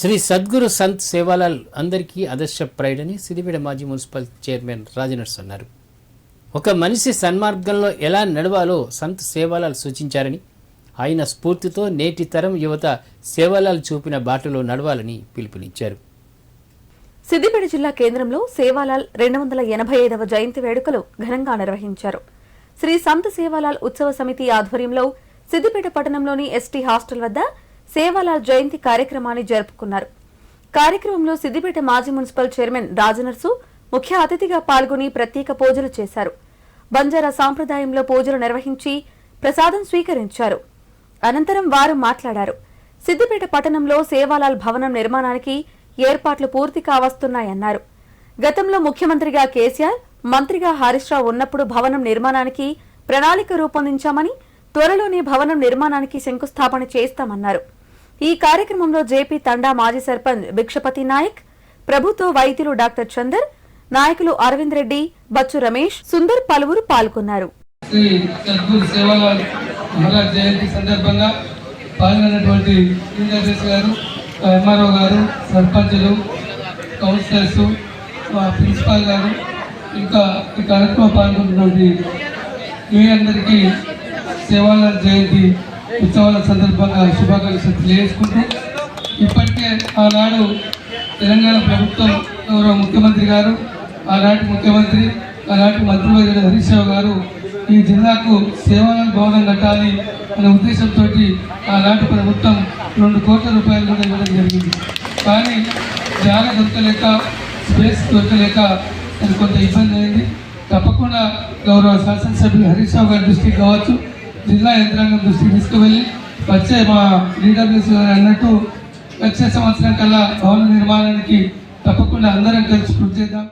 శ్రీ సద్గురు సంత్ సేవాలాల్ అందరికీ ఆదర్శప్రాయుడని సిద్దిపేట మాజీ municipal chairman రాజనర్స్ అన్నారు. ఒక మనిషి సన్మార్గంలో ఎలా నడవాలో సంత్ సేవాలాల్ సూచించారని ఆయన స్ఫూర్తితో నేటి తరం యువత సేవాలాల్ చూపిన బాటలో నడవాలని పిలుపునిచ్చారు. సిద్దిపేట జిల్లా కేంద్రంలో సేవాలాల్ రెండు వందల ఎనభై ఐదవ జయంతి వేడుకలు ఘనంగా నిర్వహించారు. శ్రీ సంత్ సేవాలాల్ ఉత్సవ సమితి ఆధ్వర్యంలో సిద్దిపేట పట్టణంలోని ఎస్టీ హాస్టల్ వద్ద సేవాలాల్ జయంతి కార్యక్రమాన్ని జరుపుకున్నారు. కార్యక్రమంలో సిద్దిపేట మాజీ మున్సిపల్ చైర్మన్ రాజనర్సు ముఖ్య అతిథిగా పాల్గొని ప్రత్యేక పూజలు చేశారు. బంజారా సాంప్రదాయంలో పూజలు నిర్వహించి ప్రసాదం స్వీకరించారు. అనంతరం వారు మాట్లాడారు. సిద్దిపేట పట్టణంలో సేవాలాల్ భవనం నిర్మాణానికి ఏర్పాట్లు పూర్తి కావస్తున్నాయన్నారు. గతంలో ముఖ్యమంత్రిగా కేసీఆర్ మంత్రిగా హరీష్ రావు ఉన్నప్పుడు భవనం నిర్మాణానికి ప్రణాళిక రూపొందించామని త్వరలోనే భవనం నిర్మాణానికి శంకుస్థాపన చేస్తామన్నారు ఈ కార్యక్రమంలో జేపీ తండా మాజీ సర్పంచ్ భిక్షపతి నాయక్ ప్రభుత్వ వైద్యులు డాక్టర్ చందర్ నాయకులు అరవింద్ రెడ్డి బచ్చు రమేష్ సుందర్ పలువురు పాల్గొన్నారు. జయంతి సందర్భంగా పాల్గొన్నటువంటి గారు ఎంఆర్ఓ గారు సర్పంచులు కౌన్సిలర్స్ ప్రిన్సిపాల్ గారు ఇంకా ఈ కార్యక్రమం పాల్గొన్నటువంటి మీ అందరికీ సేవాలాల్ జయంతి ఉత్సవాల సందర్భంగా శుభాకాంక్షలు తెలియజేసుకుంటూ ఇప్పటికే ఆనాడు తెలంగాణ ప్రభుత్వం గౌరవ ముఖ్యమంత్రి గారు ఆనాటి ముఖ్యమంత్రి ఆనాటి మంత్రివర్యుడు హరీష్ రావు గారు ఈ జిల్లాకు సేవల భవనం కట్టాలి అనే ఉద్దేశంతో ఆనాటి ప్రభుత్వం రెండు కోట్ల రూపాయలు కూడా ఇవ్వడం జరిగింది. కానీ జాగ దొరకలేక స్పేస్ దొరకలేక అది కొంత ఇబ్బంది అయింది. తప్పకుండా గౌరవ శాసనసభ్యులు హరీష్ రావు గారి దృష్టికి కావచ్చు జిల్లా యంత్రాంగం దృష్టికి తీసుకువెళ్ళి వచ్చే మా డీడబ్ల్యూసీ అన్నట్టు వచ్చే సంవత్సరం కల్లా భవన నిర్మాణానికి తప్పకుండా అందరం కలిసి కృషి చేద్దాం.